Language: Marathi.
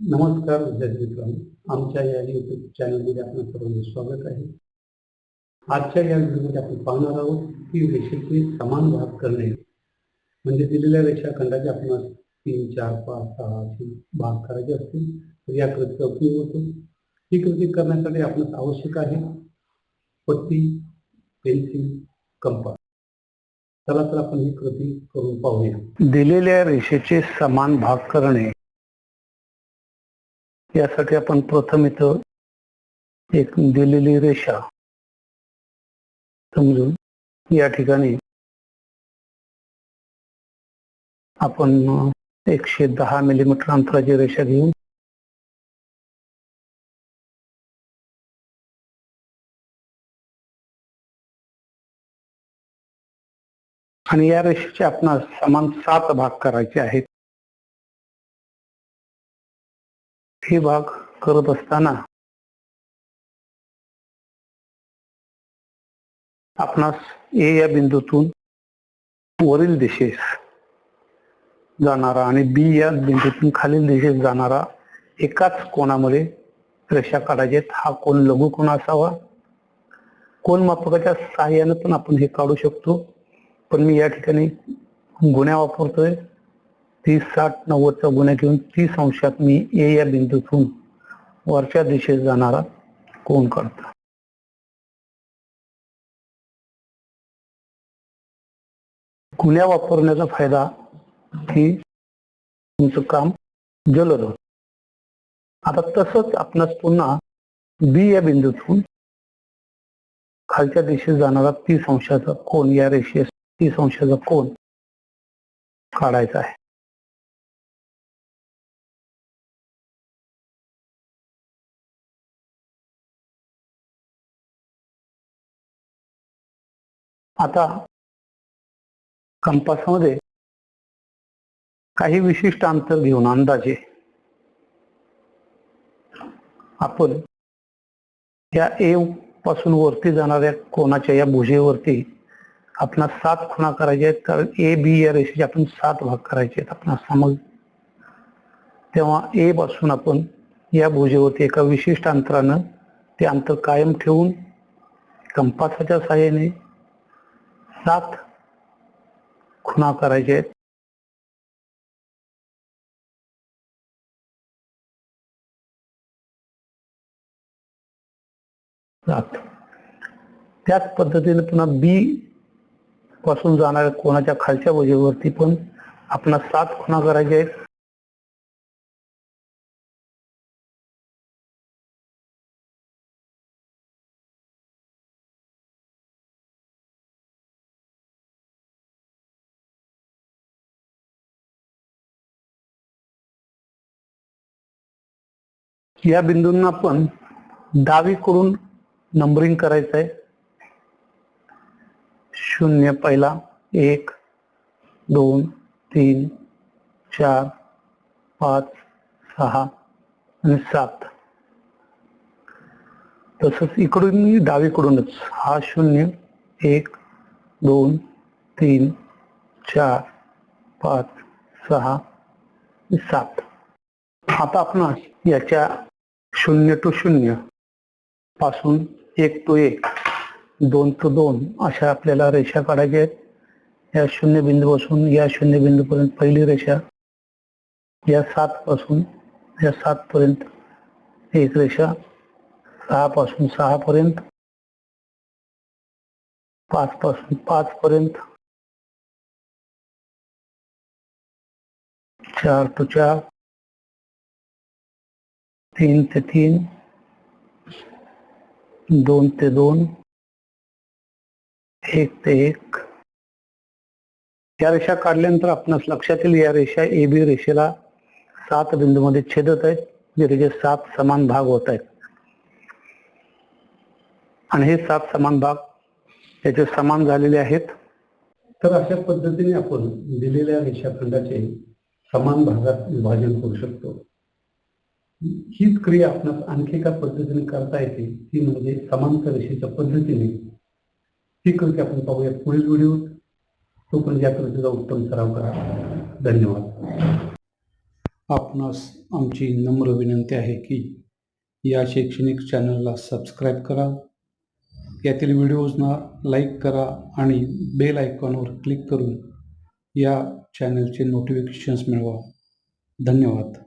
नमस्कार विद्यार्थी मित्रांनो. आमच्या या युट्यूब चॅनलमध्ये आपलं सर्वांचे स्वागत आहे. आजच्या या व्हिडिओमध्ये आपण पाहणार आहोत की रेषेचे समान भाग करणे. म्हणजे दिलेल्या रेषाखंडाचे आपण तीन चार पाच सहा असे भाग करायचे असतील तर या कृतीचा उपयोग होतो. ही कृती करण्यासाठी आपणास आवश्यक आहे पट्टी पेन्सिल कंपास. चला तर आपण ही कृती करून पाहूया. दिलेल्या रेषेचे समान भाग करणे यासाठी आपण प्रथम इथं एक दिलेली रेषा समजून या ठिकाणी आपण एकशे दहा मिलीमीटर अंतराची रेषा घेऊन आणि या रेषेचे आपण समान सात भाग करायचे आहेत. हे भाग करत असताना आपणास ए या बिंदूतून वरील दिशेस जाणारा आणि बी या बिंदूतून खालील दिशेस जाणारा एकाच कोणामध्ये रेषा काढायचे हा कोण लघु कोण असावा. कोण मापकाच्या सहाय्याने पण आपण हे काढू शकतो. पण मी या ठिकाणी गुन्ह्या वापरतोय. तीस साठ नव्वदचा गुन्हा घेऊन तीस अंशात मी ए या बिंदूतून वरच्या दिशेत जाणारा कोण काढतो गुन्ह्या वापरण्याचा फायदा की तुमचं काम जलद होत. आता तसंच आपणास पुन्हा बी या बिंदूतून खालच्या दिशेत जाणारा तीस अंशाचा कोण या रेषेस तीस अंशाचा कोण काढायचा आहे? आता कंपासमध्ये काही विशिष्ट अंतर घेऊन अंदाजे आपण या ए पासून वरती जाणाऱ्या कोणाच्या या भुजेवरती आपण सात खुणा करायच्या आहेत. कारण ए बी या रेषेचे आपण सात भाग करायचे आहेत. आपण समज तेव्हा ए पासून आपण या भुजेवरती एका विशिष्ट अंतरानं ते अंतर कायम ठेवून कंपासाच्या सहाय्याने सात खुणा करायचे. आहेत सात. त्याच पद्धतीने पुन्हा बी पासून जाणाऱ्या कोणाच्या खालच्या वजेवरती पण आपण सात खुणा करायचे. आहेत या बिंदूंना आपण डावीकडून नंबरिंग करायचं आहे शून्य पहिला एक दोन तीन चार पाच सहा आणि सात. तसंच इकडून डावीकडूनच. हा शून्य एक दोन तीन चार पाच सहा सात. आता आपण याच्या शून्य टू शून्यपासून एक टू एक दोन टू दोन अशा आपल्याला रेषा काढायच्या आहेत. या शून्य बिंदूपासून या शून्य बिंदूपर्यंत पहिली रेषा या सात पासून या सात पर्यंत एक रेषा सहा पासून सहा पर्यंत पाच पासून पाच पर्यंत चार टू चार तीन ते तीन दोन ते दोन एक ते एक. या रेषा काढल्यानंतर आपणास लक्षात येईल या रेषा ए बी रेषेला सात बिंदूमध्ये छेदत आहेत जे त्याचे सात समान भाग होत आहेत. आणि हे सात समान भाग याचे समान झालेले आहेत. तर अशा पद्धतीने आपण दिलेल्या रेषाखंडाचे समान भागात विभाजन करू शकतो. हीच क्रिया आपणास आणखी एका पद्धतीने करता येते. ती म्हणजे समांतर रेषेच्या पद्धतीने. ही कृती आपण पाहूया पुढील व्हिडिओ तो पण या कृतीचा उत्तम सराव करा. धन्यवाद. आपणास आमची नम्र विनंती आहे की या शैक्षणिक चॅनलला सबस्क्राईब करा. यातील व्हिडिओजना लाईक करा आणि बेल आयकॉनवर क्लिक करून या चॅनलचे नोटिफिकेशन्स मिळवा. धन्यवाद.